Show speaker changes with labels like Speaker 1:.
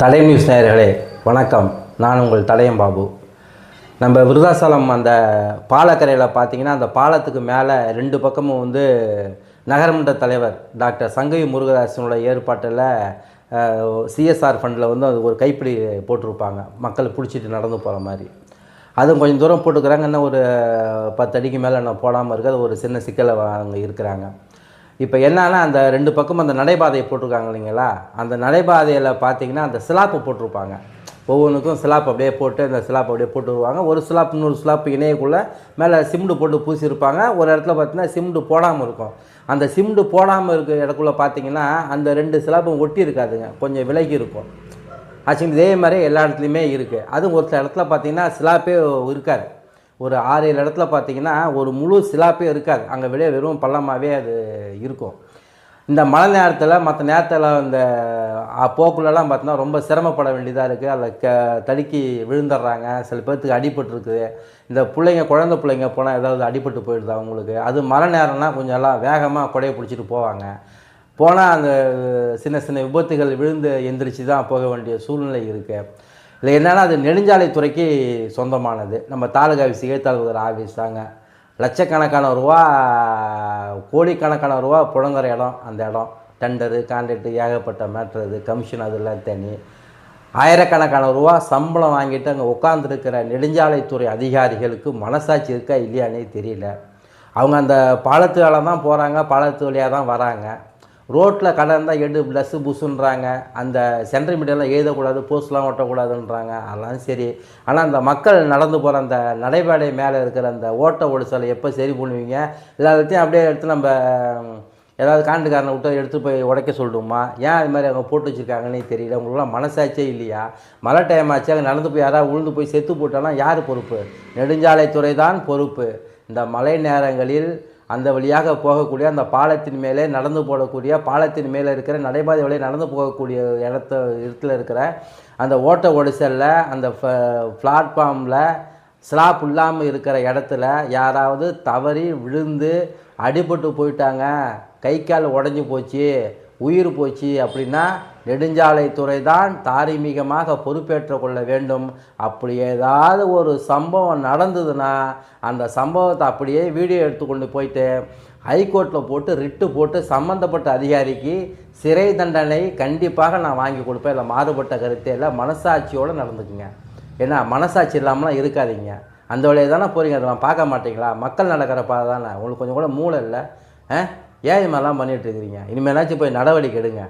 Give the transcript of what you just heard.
Speaker 1: தலை நியூஸ் நேயர்களே வணக்கம். நான் உங்கள் தடயம் பாபு. நம்ம விருதாசலம் அந்த பாலக்கரையில் பார்த்தீங்கன்னா அந்த பாலத்துக்கு மேலே ரெண்டு பக்கமும் வந்து நகரமன்ற தலைவர் டாக்டர் சங்கவி முருகதாசனோட ஏற்பாட்டில் சிஎஸ்ஆர் ஃபண்டில் வந்து அது ஒரு கைப்பிடி போட்டிருப்பாங்க. மக்கள் பிடிச்சிட்டு நடந்து போகிற மாதிரி. அதுவும் கொஞ்சம் தூரம் போட்டுக்கிறாங்க இன்னும் ஒரு பத்து அடிக்கு மேலே நான் போடாமல் இருக்குது அது ஒரு சின்ன சிக்கலை அங்கே இருக்கிறாங்க. இப்போ என்னன்னா அந்த ரெண்டு பக்கமும் அந்த நடைபாதையை போட்டிருக்காங்க இல்லைங்களா? அந்த நடைபாதையில் பார்த்தீங்கன்னா அந்த சிலாப்பு போட்டிருப்பாங்க. ஒவ்வொன்றுக்கும் சிலாப் அப்படியே போட்டு அந்த சிலாப் அப்படியே போட்டு வருவாங்க ஒரு சிலாப் இன்னொரு சிலாப் இணையக்குள்ளே மேலே சிமெண்ட் போட்டு பூசியிருப்பாங்க. ஒரு இடத்துல பார்த்தீங்கன்னா சிமெண்ட் போடாமல் இருக்கும். அந்த சிமெண்ட் போடாமல் இருக்க இடக்குள்ளே பார்த்தீங்கன்னா அந்த ரெண்டு சிலாப்பும் ஒட்டி இருக்காதுங்க. கொஞ்சம் விலகி இருக்கும். ஆக்சுவலி இதே மாதிரி எல்லா இடத்துலையுமே இருக்குது அதுவும் ஒரு சில இடத்துல பார்த்தீங்கன்னா சிலாப்பே இருக்காது. ஒரு ஆறு ஏழு இடத்துல பார்த்தீங்கன்னா ஒரு முழு சிலாப்பே இருக்காது. அங்கே வெளியே வெறும் பள்ளமாகவே அது இருக்கும். இந்த மழை நேரத்தில் மற்ற நேரத்தில் இந்த அ- போக்குலலாம் ரொம்ப சிரமப்பட வேண்டியதாக இருக்குது அதில் க தடுக்கி விழுந்துடுறாங்க. சில பேர்த்துக்கு அடிபட்டுருக்குது இந்த பிள்ளைங்க குழந்தை பிள்ளைங்க போனால் ஏதாவது அடிபட்டு போயிடுது அவங்களுக்கு? அது மழை நேரம்னா கொஞ்சம் எல்லாம் வேகமாக கொடையை பிடிச்சிட்டு போவாங்க. போனால் அந்த சின்ன சின்ன விபத்துகள் விழுந்து எந்திரிச்சு தான் போக வேண்டிய சூழ்நிலை இருக்குது இல்லை என்னென்னா அது நெடுஞ்சாலைத்துறைக்கு சொந்தமானது. நம்ம தாலுகா ஆஃபீஸ் எழுத்தாளர் ஆஃபீஸ் தாங்க லட்சக்கணக்கான ரூபா கோடிக்கணக்கான ரூபா புழங்குற இடம் அந்த இடம். டெண்டரு கான்ட்ராக்டு ஏகப்பட்ட மேட்ரு அது கமிஷன் அதெல்லாம் தனி. ஆயிரக்கணக்கான ரூபா சம்பளம் வாங்கிட்டு அங்கே உட்காந்துருக்கிற நெடுஞ்சாலைத்துறை அதிகாரிகளுக்கு மனசாட்சி இருக்கா இல்லையானே தெரியல. அவங்க அந்த பாலத்து வேலை தான் போகிறாங்க பாலத்து வழியாக தான் வராங்க. ரோட்டில் கடந்தால் இருந்தால் எடு ப்ளஸ்ஸு புஸ்ஸுன்றாங்க அந்த சென்ட்ரல் மீடியாலாம் எழுதக்கூடாது போஸ்ட்லாம் ஒட்டக்கூடாதுன்றாங்க. அதெல்லாம் சரி. ஆனால் அந்த மக்கள் நடந்து போகிற அந்த நடைபாதை மேலே இருக்கிற அந்த ஓட்ட ஒடிசலை எப்போ சரி பண்ணுவீங்க? எல்லாத்தையும் அப்படியே எடுத்து நம்ம ஏதாவது காண்டுக்காரனை விட்டு எடுத்து போய் உடைக்க சொல்லணுமா ஏன் அது மாதிரி அவங்க போட்டு வச்சுருக்காங்கன்னே தெரியல. உங்களுக்குலாம் மனசாச்சே இல்லையா? மழை டைம் ஆச்சு அங்கே நடந்து போய் யாராவது உழுந்து போய் செத்து போட்டாலும் யார் பொறுப்பு? நெடுஞ்சாலைத்துறை தான் பொறுப்பு. இந்த மழை நேரங்களில் அந்த வழியாக போகக்கூடிய அந்த பாலத்தின் மேலே நடந்து போடக்கூடிய பாலத்தின் மேலே இருக்கிற நடைபாதை வழியை நடந்து போகக்கூடிய இடத்த இடத்துல இருக்கிற அந்த ஓட்ட ஒடிசலில் அந்த பிளாட்ஃபார்மில் ஸ்லாப் இல்லாமல் இருக்கிற இடத்துல யாராவது தவறி விழுந்து அடிபட்டு போயிட்டாங்க. கை கால் உடஞ்சி போச்சு. உயிர் போச்சு அப்படின்னா நெடுஞ்சாலைத்துறை தான் தார்மீகமாக பொறுப்பேற்றுக் கொள்ள வேண்டும். அப்படி ஏதாவது ஒரு சம்பவம் நடந்ததுன்னா அந்த சம்பவத்தை அப்படியே வீடியோ எடுத்துக்கொண்டு போயிட்டு ஹைகோர்ட்டில் போட்டு ரிட்டு போட்டு சம்மந்தப்பட்ட அதிகாரிக்கு சிறை தண்டனை கண்டிப்பாக நான் வாங்கி கொடுப்பேன். இல்லை மாறுபட்ட கருத்தே இல்லை. மனசாட்சியோடு நடந்துக்குங்க. ஏன்னா மனசாட்சி இல்லாமலாம் இருக்காதீங்க. அந்த வழியை தானே போகிறீங்க அதெல்லாம் பார்க்க மாட்டீங்களா? மக்கள் நடக்கிற பாதை தானே உங்களுக்கு கொஞ்சம் கூட மூளை இல்லை. ஆ? ஏன் இது மாதிரிலாம் பண்ணிகிட்டு இருக்கிறீங்க? இனிமேலாச்சும் போய் நடவடிக்கை எடுங்க.